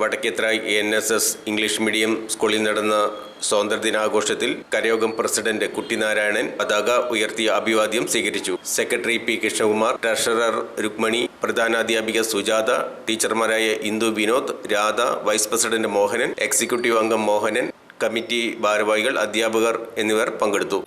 വടക്കേത്ര N S S English medium സ്കൂളിൽ നടന്ന സ്വാതന്ത്ര്യദിനാഘോഷത്തിൽ കരയോഗം president Kuttinarayanan പതാക ഉയർത്തിയ അഭിവാദ്യം സ്വീകരിച്ചു. Secretary P Krishnakumar treasurer Rukmani പ്രധാനാധ്യാപിക Sujatha ടീച്ചർമാരായ Indu Vinod Radha vice president Mohanan executive അംഗം മോഹനൻ കമ്മിറ്റി ഭാരവാഹികൾ അധ്യാപകർ എന്നിവർ പങ്കെടുത്തു.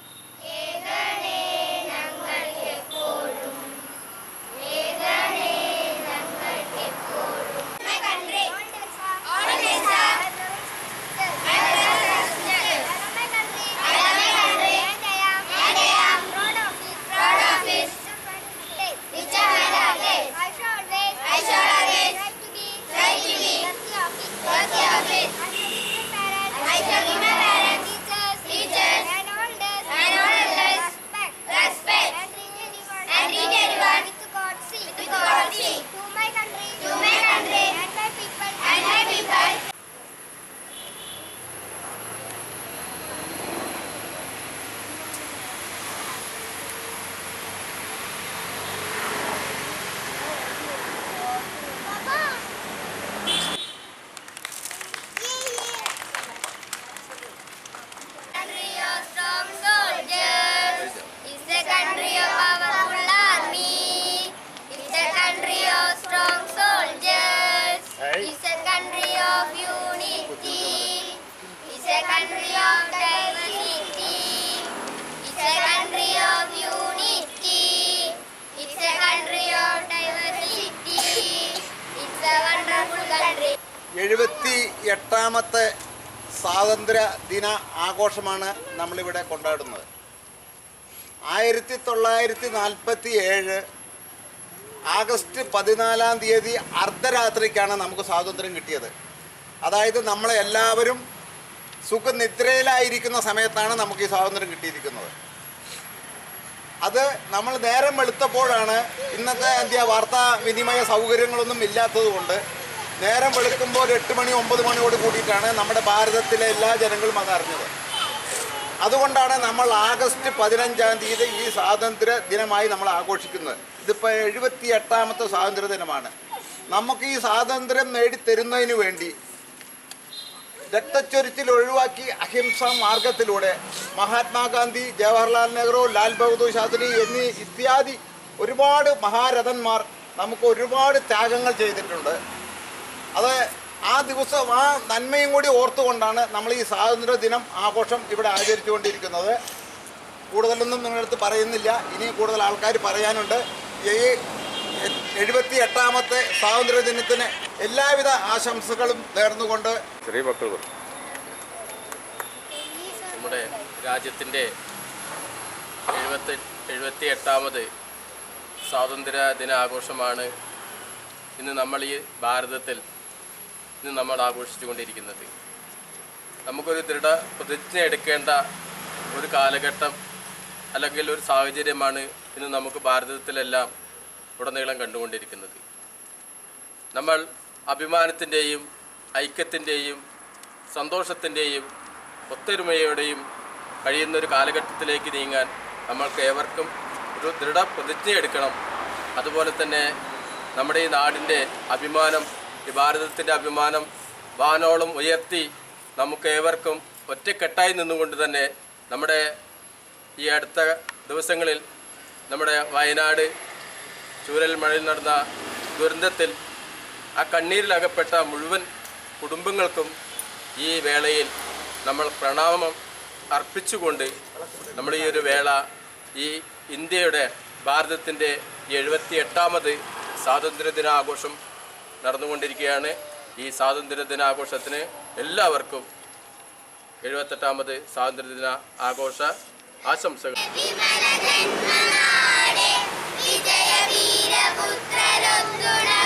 Country of diversity. It's a country of unity. It's a country of diversity. It's a wonderful country. എഴുപത്തി എട്ടാമത്തെ സ്വാതന്ത്ര്യ ദിന ആഘോഷമാണ് നമ്മളിവിടെ കൊണ്ടാടുന്നത് ആയിരത്തി തൊള്ളായിരത്തി നാൽപ്പത്തി ഏഴ് ആഗസ്റ്റ് പതിനാലാം തീയതി അർദ്ധരാത്രിക്കാണ് നമുക്ക് സ്വാതന്ത്ര്യം കിട്ടിയത് അതായത് നമ്മളെ എല്ലാവരും സുഖനിദ്രയിലായിരിക്കുന്ന സമയത്താണ് നമുക്ക് ഈ സ്വാതന്ത്ര്യം കിട്ടിയിരിക്കുന്നത്. അത് നമ്മൾ നേരം വെളുത്തപ്പോഴാണ് ഇന്നത്തെ അന്ത്യ വാർത്താ വിനിമയ സൗകര്യങ്ങളൊന്നും ഇല്ലാത്തതുകൊണ്ട് നേരം വെളുക്കുമ്പോൾ എട്ട് മണി ഒമ്പത് മണിയോട് കൂടിയിട്ടാണ് നമ്മുടെ ഭാരതത്തിലെ എല്ലാ ജനങ്ങളും അതറിഞ്ഞത് അതുകൊണ്ടാണ് നമ്മൾ ആഗസ്റ്റ് പതിനഞ്ചാം തീയതി ഈ സ്വാതന്ത്ര്യ ദിനമായി നമ്മൾ ആഘോഷിക്കുന്നത്. ഇതിപ്പോൾ എഴുപത്തി എട്ടാമത്തെ സ്വാതന്ത്ര്യ ദിനമാണ്. നമുക്ക് ഈ സ്വാതന്ത്ര്യം നേടിത്തരുന്നതിന് വേണ്ടി രക്തച്ചൊരിച്ചിൽ ഒഴിവാക്കി അഹിംസ മാർഗത്തിലൂടെ മഹാത്മാഗാന്ധി ജവഹർലാൽ നെഹ്റു ലാൽ ബഹദൂർ ശാസ്ത്രി എന്നീ ഇത്യാദി ഒരുപാട് മഹാരഥന്മാർ നമുക്ക് ഒരുപാട് ത്യാഗങ്ങൾ ചെയ്തിട്ടുണ്ട്. അത് ആ ദിവസം ആ നന്മയും കൂടി ഓർത്തുകൊണ്ടാണ് നമ്മൾ ഈ സ്വാതന്ത്ര്യ ദിനം ആഘോഷം ഇവിടെ ആചരിച്ചുകൊണ്ടിരിക്കുന്നത്. കൂടുതലൊന്നും നിങ്ങളടുത്ത് പറയുന്നില്ല. ഇനി കൂടുതൽ ആൾക്കാർ പറയാനുണ്ട്. ഈ എഴുപത്തി എട്ടാമത്തെ സ്വാതന്ത്ര്യ ദിനത്തിന് എല്ലാവിധ ആശംസകളും നേർന്നുകൊണ്ട് ചെറിയ മക്കൾ നമ്മുടെ രാജ്യത്തിന്റെ എഴുപത്തി എഴുപത്തി എട്ടാമത് സ്വാതന്ത്ര്യ ദിന ആഘോഷമാണ് ഇന്ന് നമ്മൾ ഈ ഭാരതത്തിൽ ഇന്ന് നമ്മൾ ആഘോഷിച്ചു കൊണ്ടിരിക്കുന്നത് നമുക്കൊരു ദൃഢ പ്രതിജ്ഞ എടുക്കേണ്ട ഒരു കാലഘട്ടം അല്ലെങ്കിൽ ഒരു സാഹചര്യമാണ് ഇന്ന് നമുക്ക് ഭാരതത്തിലെല്ലാം ഉടനീളം കണ്ടുകൊണ്ടിരിക്കുന്നത്. നമ്മൾ അഭിമാനത്തിന്റെയും ഐക്യത്തിന്റെയും സന്തോഷത്തിന്റെയും ഒത്തൊരുമയോടെയും കഴിയുന്ന ഒരു കാലഘട്ടത്തിലേക്ക് നീങ്ങാൻ നമ്മൾക്ക് ഏവർക്കും ഒരു ദൃഢ പ്രതിജ്ഞ എടുക്കണം. അതുപോലെ തന്നെ നമ്മുടെ ഈ നാടിന്റെ അഭിമാനം ഈ ഭാരതത്തിന്റെ അഭിമാനം വാനോളം ഉയർത്തി നമുക്ക് ഏവർക്കും ഒറ്റക്കെട്ടായി നിന്നുകൊണ്ട് തന്നെ നമ്മുടെ ഈ അടുത്ത ദിവസങ്ങളിൽ നമ്മുടെ വയനാട് ചൂരൽമഴയിൽ നടന്ന ദുരന്തത്തിൽ ആ കണ്ണീരിലകപ്പെട്ട മുഴുവൻ കുടുംബങ്ങൾക്കും ഈ വേളയിൽ നമ്മൾ പ്രണാമം അർപ്പിച്ചുകൊണ്ട് നമ്മൾ ഈ ഒരു വേള ഈ ഇന്ത്യയുടെ ഭാരതത്തിന്റെ എഴുപത്തി എട്ടാമത് സ്വാതന്ത്ര്യദിനാഘോഷം നടന്നുകൊണ്ടിരിക്കുകയാണ്. ഈ സ്വാതന്ത്ര്യദിനാഘോഷത്തിന് എല്ലാവർക്കും എഴുപത്തെട്ടാമത് സ്വാതന്ത്ര്യദിന ആഘോഷ ആശംസകൾ. entre los.